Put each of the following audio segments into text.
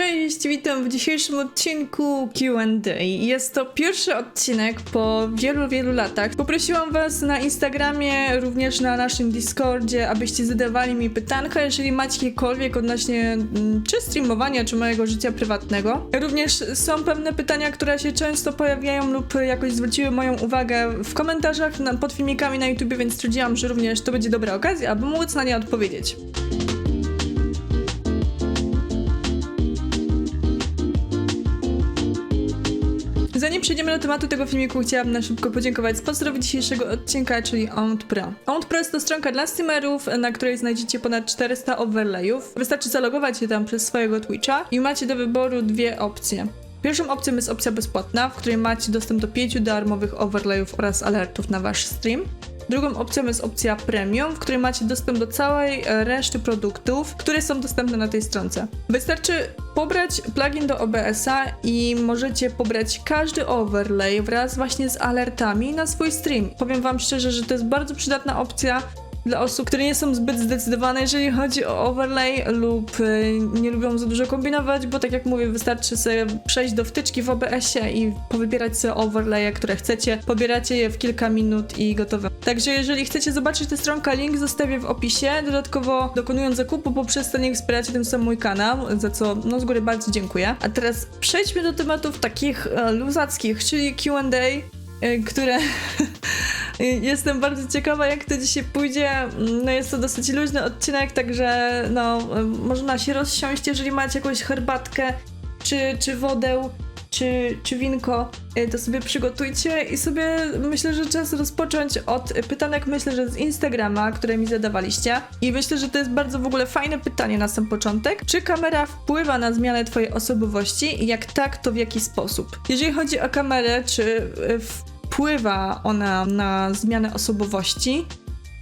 Cześć, witam w dzisiejszym odcinku Q&A. Jest to pierwszy odcinek po wielu, wielu latach. Poprosiłam was na Instagramie, również na naszym Discordzie, abyście zadawali mi pytanka, jeżeli macie jakiekolwiek odnośnie mm, czy streamowania, czy mojego życia prywatnego. Również są pewne pytania, które się często pojawiają lub jakoś zwróciły moją uwagę w komentarzach pod filmikami na YouTube, więc stwierdziłam, że również to będzie dobra okazja, aby móc na nie odpowiedzieć. Zanim przejdziemy do tematu tego filmiku, chciałabym na szybko podziękować sponsorowi dzisiejszego odcinka, czyli Owned Pro. Owned Pro jest to stronka dla streamerów, na której znajdziecie ponad 400 overlayów. Wystarczy zalogować się tam przez swojego Twitcha i macie do wyboru dwie opcje. Pierwszą opcją jest opcja bezpłatna, w której macie dostęp do 5 darmowych overlayów oraz alertów na wasz stream. Drugą opcją jest opcja premium, w której macie dostęp do całej e, reszty produktów, które są dostępne na tej stronce. Wystarczy pobrać plugin do OBS-a i możecie pobrać każdy overlay wraz właśnie z alertami na swój stream. Powiem wam szczerze, że to jest bardzo przydatna opcja dla osób, które nie są zbyt zdecydowane, jeżeli chodzi o overlay lub y, nie lubią za dużo kombinować, bo tak jak mówię, wystarczy sobie przejść do wtyczki w OBS-ie i powybierać sobie overlaye, które chcecie. Pobieracie je w kilka minut i gotowe. Także jeżeli chcecie zobaczyć tę stronkę, link zostawię w opisie. Dodatkowo dokonując zakupu poprzez ten link wspieracie tym samym mój kanał, za co no z góry bardzo dziękuję. A teraz przejdźmy do tematów takich e, luzackich, czyli Q&A, y, które Jestem bardzo ciekawa, jak to dzisiaj pójdzie. No jest to dosyć luźny odcinek, także no, można się rozsiąść, jeżeli macie jakąś herbatkę, czy, czy wodę, czy, czy winko, y, to sobie przygotujcie i sobie myślę, że czas rozpocząć od pytanek, myślę, że z Instagrama, które mi zadawaliście. I myślę, że to jest bardzo w ogóle fajne pytanie na sam początek. Czy kamera wpływa na zmianę twojej osobowości? Jak tak, to w jaki sposób? Jeżeli chodzi o kamerę, czy y, wpływa ona na zmianę osobowości,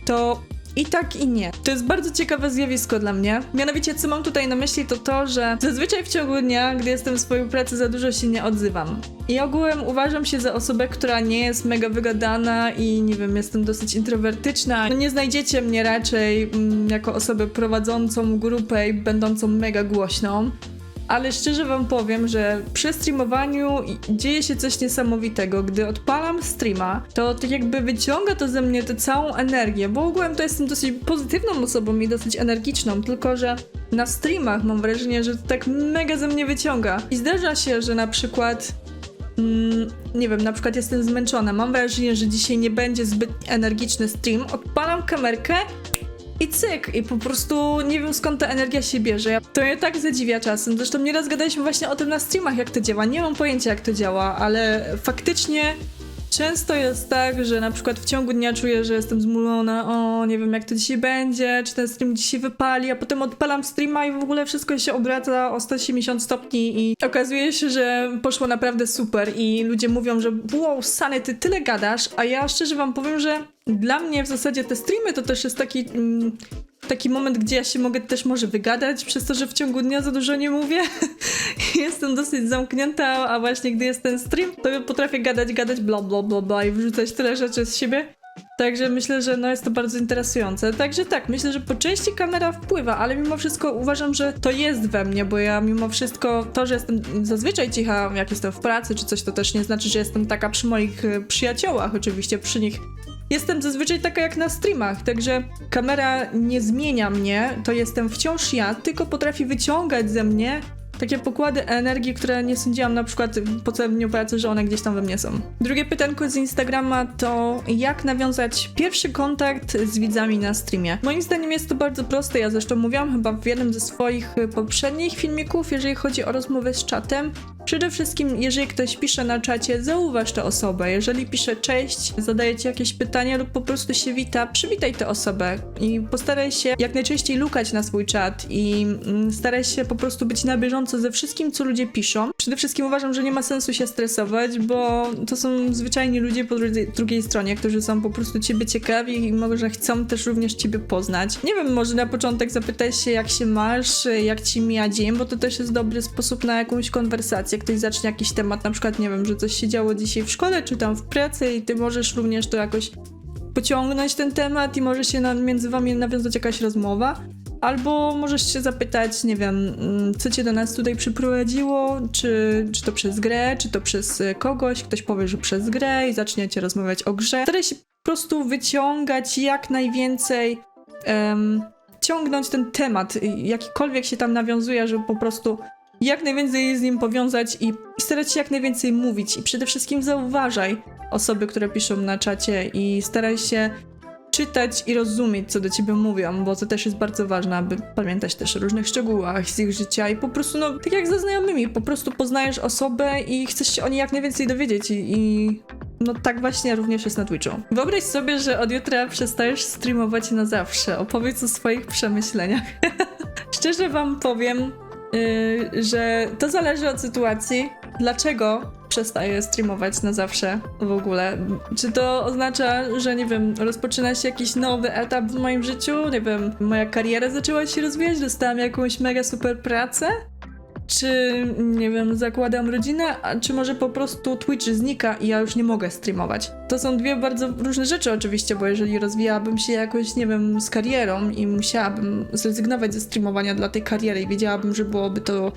to i tak, i nie. To jest bardzo ciekawe zjawisko dla mnie. Mianowicie, co mam tutaj na myśli, to to, że zazwyczaj w ciągu dnia, gdy jestem w swojej pracy, za dużo się nie odzywam. I ogółem uważam się za osobę, która nie jest mega wygadana i nie wiem, jestem dosyć introwertyczna. No nie znajdziecie mnie raczej mm, jako osobę prowadzącą grupę i będącą mega głośną ale szczerze wam powiem, że przy streamowaniu dzieje się coś niesamowitego. Gdy odpalam streama, to tak jakby wyciąga to ze mnie tę całą energię, bo ogółem to jestem dosyć pozytywną osobą i dosyć energiczną, tylko że na streamach mam wrażenie, że to tak mega ze mnie wyciąga. I zdarza się, że na przykład Mm, nie wiem, na przykład jestem zmęczona, mam wrażenie, że dzisiaj nie będzie zbyt energiczny stream, odpalam kamerkę i cyk, i po prostu nie wiem skąd ta energia się bierze. To mnie tak zadziwia czasem. Zresztą nieraz gadaliśmy właśnie o tym na streamach, jak to działa. Nie mam pojęcia, jak to działa, ale faktycznie Często jest tak, że na przykład w ciągu dnia czuję, że jestem zmulona, o nie wiem jak to dzisiaj będzie, czy ten stream dzisiaj wypali, a potem odpalam streama i w ogóle wszystko się obraca o 180 stopni i okazuje się, że poszło naprawdę super i ludzie mówią, że wow, Sany, ty tyle gadasz, a ja szczerze wam powiem, że dla mnie w zasadzie te streamy to też jest taki mm, taki moment, gdzie ja się mogę też może wygadać, przez to, że w ciągu dnia za dużo nie mówię. Jestem dosyć zamknięta, a właśnie gdy jest ten stream, to potrafię gadać, gadać bla bla bla bla i wrzucać tyle rzeczy z siebie. Także myślę, że no jest to bardzo interesujące. Także tak, myślę, że po części kamera wpływa, ale mimo wszystko uważam, że to jest we mnie, bo ja mimo wszystko to, że jestem zazwyczaj cicha, jak jestem w pracy czy coś, to też nie znaczy, że jestem taka przy moich e, przyjaciołach, oczywiście przy nich jestem zazwyczaj taka jak na streamach, także kamera nie zmienia mnie, to jestem wciąż ja, tylko potrafi wyciągać ze mnie takie pokłady energii, które nie sądziłam na przykład po całym dniu pracy, że one gdzieś tam we mnie są. Drugie pytanko z Instagrama to jak nawiązać pierwszy kontakt z widzami na streamie. Moim zdaniem jest to bardzo proste, ja zresztą mówiłam chyba w jednym ze swoich poprzednich filmików, jeżeli chodzi o rozmowy z czatem, Przede wszystkim, jeżeli ktoś pisze na czacie, zauważ tę osobę. Jeżeli pisze cześć, zadaje ci jakieś pytania lub po prostu się wita, przywitaj tę osobę i postaraj się jak najczęściej lukać na swój czat i mm, staraj się po prostu być na bieżąco ze wszystkim, co ludzie piszą. Przede wszystkim uważam, że nie ma sensu się stresować, bo to są zwyczajni ludzie po drugiej, stronie, którzy są po prostu ciebie ciekawi i może chcą też również ciebie poznać. Nie wiem, może na początek zapytaj się, jak się masz, jak ci mija dzień, bo to też jest dobry sposób na jakąś konwersację ktoś zacznie jakiś temat, na przykład, nie wiem, że coś się działo dzisiaj w szkole, czy tam w pracy i ty możesz również to jakoś pociągnąć ten temat i może się między wami nawiązać jakaś rozmowa. Albo możesz się zapytać, nie wiem, mm, co cię do nas tutaj przyprowadziło, czy, czy to przez grę, czy to przez e, kogoś, ktoś powie, że przez grę i zaczniecie rozmawiać o grze. Staraj się po prostu wyciągać jak najwięcej, em, ciągnąć ten temat, jakikolwiek się tam nawiązuje, żeby po prostu jak najwięcej z nim powiązać i, starać się jak najwięcej mówić. I przede wszystkim zauważaj osoby, które piszą na czacie i staraj się czytać i rozumieć, co do ciebie mówią, bo to też jest bardzo ważne, aby pamiętać też o różnych szczegółach z ich życia i po prostu, no, tak jak ze znajomymi, po prostu poznajesz osobę i chcesz się o niej jak najwięcej dowiedzieć i, i no tak właśnie również jest na Twitchu. Wyobraź sobie, że od jutra przestajesz streamować na zawsze. Opowiedz o swoich przemyśleniach. Szczerze wam powiem, yy, że to zależy od sytuacji. Dlaczego przestaję streamować na zawsze w ogóle? Czy to oznacza, że nie wiem, rozpoczyna się jakiś nowy etap w moim życiu? Nie wiem, moja kariera zaczęła się rozwijać, dostałam jakąś mega super pracę? Czy, nie wiem, zakładam rodzinę, a czy może po prostu Twitch znika i ja już nie mogę streamować? To są dwie bardzo różne rzeczy oczywiście, bo jeżeli rozwijałabym się jakoś, nie wiem, z karierą i musiałabym zrezygnować ze streamowania dla tej kariery i wiedziałabym, że byłoby to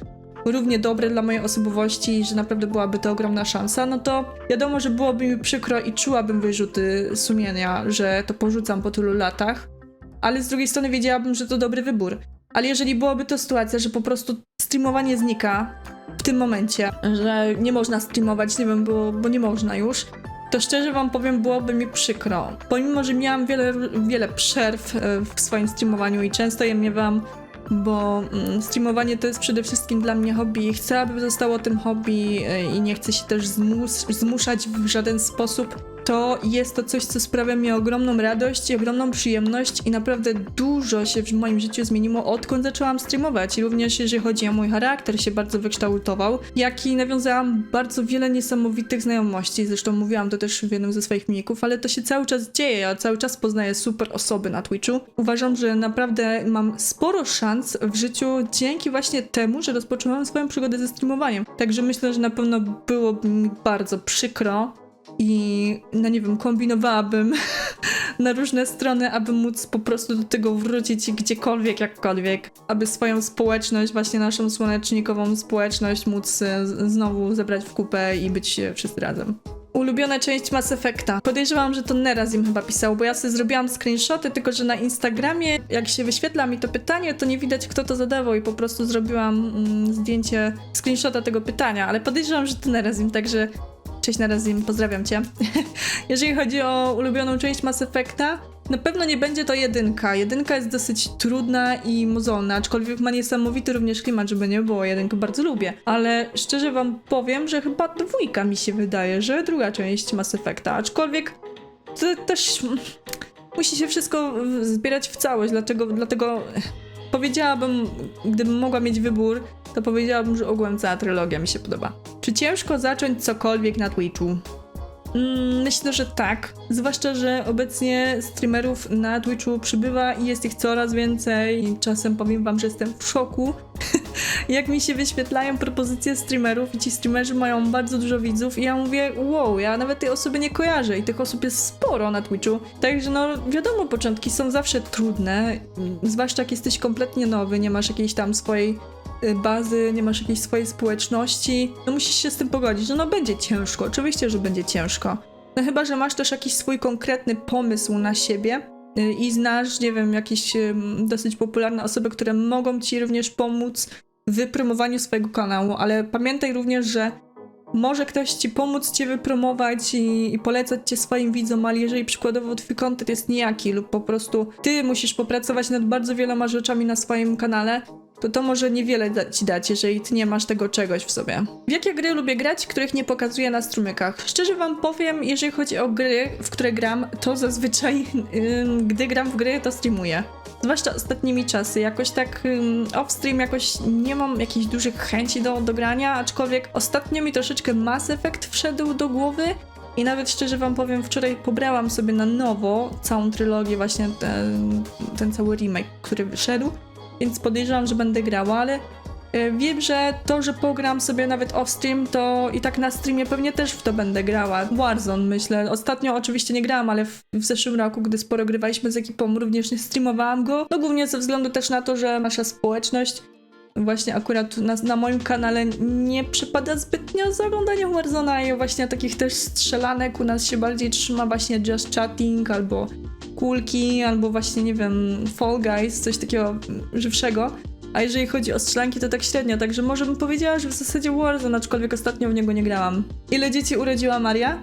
równie dobre dla mojej osobowości i że naprawdę byłaby to ogromna szansa, no to wiadomo, że byłoby mi przykro i czułabym wyrzuty sumienia, że to porzucam po tylu latach, ale z drugiej strony wiedziałabym, że to dobry wybór. Ale jeżeli byłaby to sytuacja, że po prostu streamowanie znika w tym momencie, że nie można streamować, nie wiem, bo, bo nie można już, to szczerze wam powiem, byłoby mi przykro. Pomimo, że miałam wiele, wiele przerw e, w swoim streamowaniu i często je miewam, bo mm, streamowanie to jest przede wszystkim dla mnie hobby i chcę, aby zostało tym hobby e, i nie chcę się też zmus zmuszać w żaden sposób. To jest to coś, co sprawia mi ogromną radość i ogromną przyjemność i naprawdę dużo się w moim życiu zmieniło odkąd zaczęłam streamować również jeżeli chodzi o mój charakter się bardzo wykształtował, jak i nawiązałam bardzo wiele niesamowitych znajomości, zresztą mówiłam to też w jednym ze swoich filmików, ale to się cały czas dzieje, ja cały czas poznaję super osoby na Twitchu. Uważam, że naprawdę mam sporo szans w życiu dzięki właśnie temu, że rozpoczęłam swoją przygodę ze streamowaniem. Także myślę, że na pewno byłoby mi bardzo przykro, i no nie wiem, kombinowałabym na różne strony, aby móc po prostu do tego wrócić gdziekolwiek, jakkolwiek, aby swoją społeczność, właśnie naszą słonecznikową społeczność móc e, znowu zebrać w kupę i być e, wszyscy razem. Ulubiona część Mass Effecta. Podejrzewam, że to Neraz im chyba pisał, bo ja sobie zrobiłam screenshoty, tylko że na Instagramie, jak się wyświetla mi to pytanie, to nie widać kto to zadawał i po prostu zrobiłam mm, zdjęcie screenshota tego pytania, ale podejrzewam, że to Neraz im, także Cześć Narazim, pozdrawiam cię. Jeżeli chodzi o ulubioną część Mass Effecta, na pewno nie będzie to jedynka. Jedynka jest dosyć trudna i mozolna, aczkolwiek ma niesamowity również klimat, żeby nie było. Jedynkę bardzo lubię. Ale szczerze wam powiem, że chyba dwójka mi się wydaje, że druga część Mass Effecta. Aczkolwiek to też musi się wszystko zbierać w całość, dlatego, dlatego powiedziałabym, gdybym mogła mieć wybór, to powiedziałabym, że ogółem cała trylogia mi się podoba. Czy ciężko zacząć cokolwiek na Twitchu? Mm, myślę, że tak. Zwłaszcza, że obecnie streamerów na Twitchu przybywa i jest ich coraz więcej. I czasem powiem wam, że jestem w szoku, jak mi się wyświetlają propozycje streamerów i ci streamerzy mają bardzo dużo widzów i ja mówię, wow, ja nawet tej osoby nie kojarzę i tych osób jest sporo na Twitchu. Także no wiadomo, początki są zawsze trudne, zwłaszcza jak jesteś kompletnie nowy, nie masz jakiejś tam swojej bazy, nie masz jakiejś swojej społeczności, no musisz się z tym pogodzić, że no będzie ciężko, oczywiście, że będzie ciężko. No chyba, że masz też jakiś swój konkretny pomysł na siebie y, i znasz, nie wiem, jakieś ym, dosyć popularne osoby, które mogą ci również pomóc w promowaniu swojego kanału, ale pamiętaj również, że może ktoś ci pomóc cię wypromować i, i polecać cię swoim widzom, ale jeżeli przykładowo twój content jest nijaki lub po prostu ty musisz popracować nad bardzo wieloma rzeczami na swoim kanale, to to może niewiele da ci dać, jeżeli ty nie masz tego czegoś w sobie. W jakie gry lubię grać, których nie pokazuję na strumykach? Szczerze wam powiem, jeżeli chodzi o gry, w które gram, to zazwyczaj, ym, gdy gram w gry, to streamuję. Zwłaszcza ostatnimi czasy. Jakoś tak ym, off-stream jakoś nie mam jakichś dużych chęci do, do grania, aczkolwiek ostatnio mi troszeczkę Mass Effect wszedł do głowy i nawet szczerze wam powiem, wczoraj pobrałam sobie na nowo całą trylogię, właśnie ten, ten cały remake, który wyszedł, więc podejrzewam, że będę grała, ale E, Wiem, że to, że pogram sobie nawet off-stream, to i tak na streamie pewnie też w to będę grała. Warzone myślę. Ostatnio oczywiście nie grałam, ale w, w zeszłym roku, gdy sporo grywaliśmy z ekipą, również nie streamowałam go. No głównie ze względu też na to, że nasza społeczność właśnie akurat na, na moim kanale nie przypada zbytnio za oglądaniem Warzone'a i właśnie takich też strzelanek u nas się bardziej trzyma właśnie just chatting albo kulki, albo właśnie, nie wiem, Fall Guys, coś takiego żywszego. A jeżeli chodzi o strzelanki, to tak średnio, także może bym powiedziała, że w zasadzie Warzone, aczkolwiek ostatnio w niego nie grałam. Ile dzieci urodziła Maria?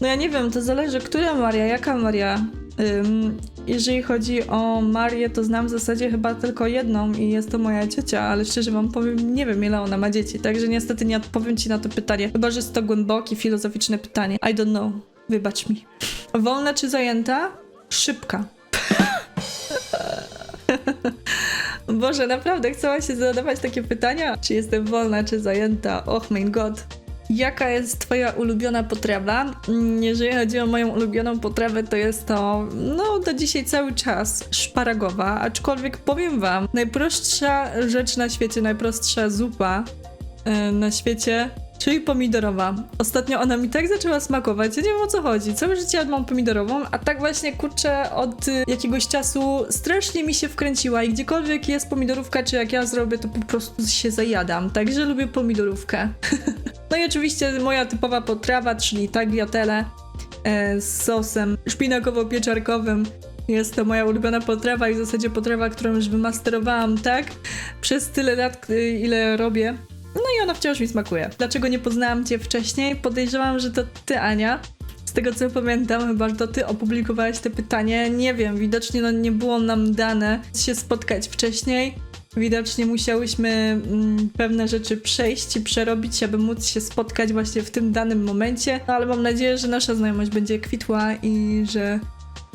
No ja nie wiem, to zależy, która Maria, jaka Maria. Ym, jeżeli chodzi o Marię, to znam w zasadzie chyba tylko jedną i jest to moja ciocia, ale szczerze wam powiem, nie wiem ile ona ma dzieci, także niestety nie odpowiem ci na to pytanie, chyba że jest to głębokie, filozoficzne pytanie. I don't know, wybacz mi. Wolna czy zajęta? Szybka. Boże, naprawdę chcę się zadawać takie pytania? Czy jestem wolna, czy zajęta? Och, mein Gott. Jaka jest twoja ulubiona potrawa? Mm, Jeżeli chodzi o moją ulubioną potrawę, to jest to, no, do dzisiaj cały czas szparagowa, aczkolwiek powiem wam, najprostsza rzecz na świecie, najprostsza zupa e, na świecie, czyli pomidorowa. Ostatnio ona mi tak zaczęła smakować, ja nie wiem o co chodzi. Całe życie jadłam pomidorową, a tak właśnie kurczę od y, jakiegoś czasu strasznie mi się wkręciła i gdziekolwiek jest pomidorówka, czy jak ja zrobię, to po prostu się zajadam. Także lubię pomidorówkę. no i oczywiście moja typowa potrawa, czyli tagliatelle e, z sosem szpinakowo-pieczarkowym. Jest to moja ulubiona potrawa i w zasadzie potrawa, którą już wymasterowałam tak przez tyle lat, y, ile robię. No i ona wciąż mi smakuje. Dlaczego nie poznałam cię wcześniej? Podejrzewam, że to ty, Ania. Z tego co pamiętam, chyba to ty opublikowałaś te pytanie. Nie wiem, widocznie no, nie było nam dane się spotkać wcześniej. Widocznie musiałyśmy mm, pewne rzeczy przejść i przerobić, aby móc się spotkać właśnie w tym danym momencie. No ale mam nadzieję, że nasza znajomość będzie kwitła i że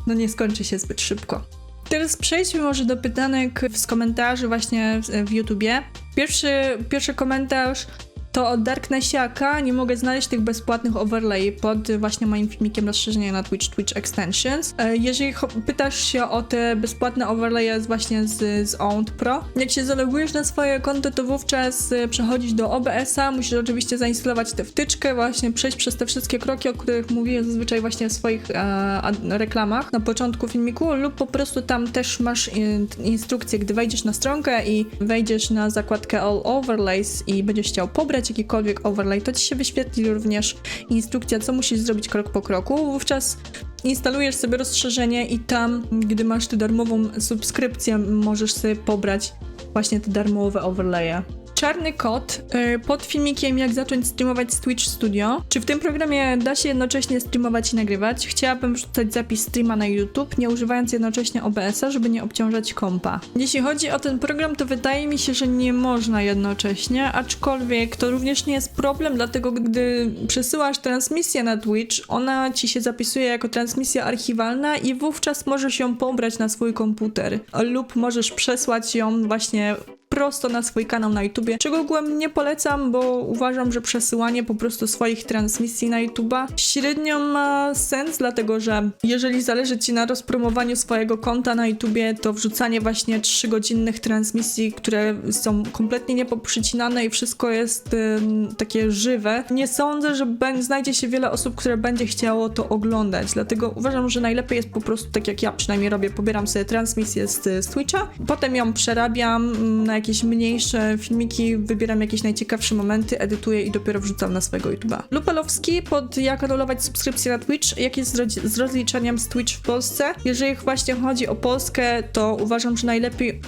no nie skończy się zbyt szybko. Teraz przejdźmy może do pytanek z komentarzy właśnie w, YouTubie. Pierwszy, pierwszy komentarz to od Darknessiaka. Nie mogę znaleźć tych bezpłatnych overlay pod właśnie moim filmikiem rozszerzenia na Twitch, Twitch Extensions. E, Jeżeli pytasz się o te bezpłatne overlaye właśnie z, z Owned Pro, jak się zalogujesz na swoje konto, to wówczas e, przechodzisz do OBS-a, musisz oczywiście zainstalować tę wtyczkę, właśnie przejść przez te wszystkie kroki, o których mówiłem zazwyczaj właśnie w swoich e, reklamach na początku filmiku, lub po prostu tam też masz in, instrukcję, gdy wejdziesz na stronkę i wejdziesz na zakładkę All Overlays i będziesz chciał pobrać jakikolwiek overlay, to ci się wyświetli również instrukcja, co musisz zrobić krok po kroku. Wówczas instalujesz sobie rozszerzenie i tam, gdy masz tę darmową subskrypcję, możesz sobie pobrać właśnie te darmowe overlaye. Czarny kot y, pod filmikiem jak zacząć streamować z Twitch Studio. Czy w tym programie da się jednocześnie streamować i nagrywać? Chciałabym wrzucać zapis streama na YouTube, nie używając jednocześnie OBS-a, żeby nie obciążać kompa. Jeśli chodzi o ten program, to wydaje mi się, że nie można jednocześnie, aczkolwiek to również nie jest problem, dlatego gdy przesyłasz transmisję na Twitch, ona ci się zapisuje jako transmisja archiwalna i wówczas możesz ją pobrać na swój komputer lub możesz przesłać ją właśnie prosto na swój kanał na YouTubie, czego ogółem nie polecam, bo uważam, że przesyłanie po prostu swoich transmisji na YouTuba średnio ma sens, dlatego że jeżeli zależy Ci na rozpromowaniu swojego konta na YouTubie, to wrzucanie właśnie 3-godzinnych transmisji, które są kompletnie niepoprzycinane i wszystko jest takie żywe, nie sądzę, że znajdzie się wiele osób, które będzie chciało to oglądać, dlatego uważam, że najlepiej jest po prostu tak jak ja przynajmniej robię, pobieram sobie transmisję z, z Twitcha, potem ją przerabiam mm, na jakieś mniejsze filmiki, wybieram jakieś najciekawsze momenty, edytuję i dopiero wrzucam na swojego YouTube'a. Lupelowski pod jak anulować subskrypcję na Twitch, jak jest z, rozliczaniem z Twitch w Polsce. Jeżeli właśnie chodzi o Polskę, to uważam, że najlepiej,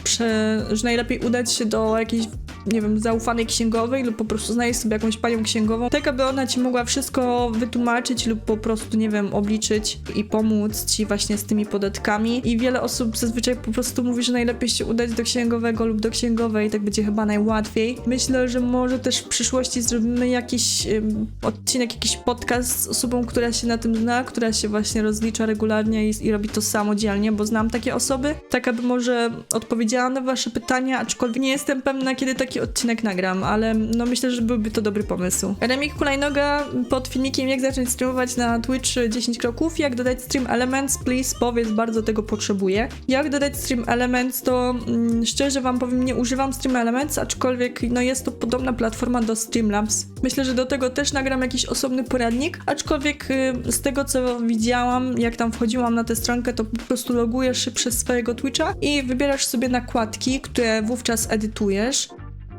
że najlepiej udać się do jakiejś nie wiem, zaufanej księgowej lub po prostu znaleźć sobie jakąś panią księgową, tak aby ona ci mogła wszystko wytłumaczyć lub po prostu, nie wiem, obliczyć i pomóc ci właśnie z tymi podatkami. I wiele osób zazwyczaj po prostu mówi, że najlepiej się udać do księgowego lub do księgowej, tak będzie chyba najłatwiej. Myślę, że może też w przyszłości zrobimy jakiś ym, odcinek, jakiś podcast z osobą, która się na tym zna, która się właśnie rozlicza regularnie i, i robi to samodzielnie, bo znam takie osoby, tak aby może odpowiedziała na wasze pytania, aczkolwiek nie jestem pewna, kiedy taki odcinek nagram, ale no myślę, że byłby to dobry pomysł. Remik Hulajnoga pod filmikiem jak zacząć streamować na Twitch 10 kroków, jak dodać stream elements, please powiedz, bardzo tego potrzebuję. Jak dodać stream elements, to mm, szczerze wam powiem, nie używam stream elements, aczkolwiek no jest to podobna platforma do Streamlabs. Myślę, że do tego też nagram jakiś osobny poradnik, aczkolwiek y, z tego co widziałam, jak tam wchodziłam na tę stronkę, to po prostu logujesz się przez swojego Twitcha i wybierasz sobie nakładki, które wówczas edytujesz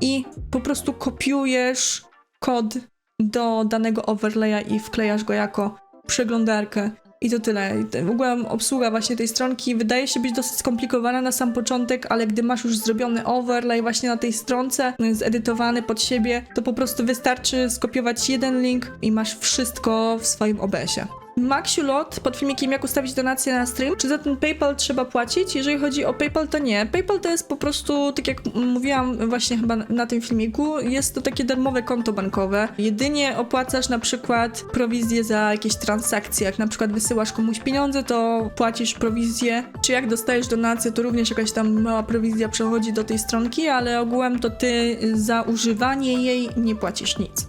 i po prostu kopiujesz kod do danego overlaya i wklejasz go jako przeglądarkę. I to tyle. W ogóle obsługa właśnie tej stronki wydaje się być dosyć skomplikowana na sam początek, ale gdy masz już zrobiony overlay właśnie na tej stronce, zedytowany pod siebie, to po prostu wystarczy skopiować jeden link i masz wszystko w swoim OBS-ie. Maxiu Lot pod filmikiem jak ustawić donację na stream. Czy za ten PayPal trzeba płacić? Jeżeli chodzi o PayPal, to nie. PayPal to jest po prostu, tak jak mówiłam właśnie chyba na tym filmiku, jest to takie darmowe konto bankowe. Jedynie opłacasz na przykład prowizję za jakieś transakcje. Jak na przykład wysyłasz komuś pieniądze, to płacisz prowizję. Czy jak dostajesz donację, to również jakaś tam mała prowizja przechodzi do tej stronki, ale ogółem to ty za używanie jej nie płacisz nic.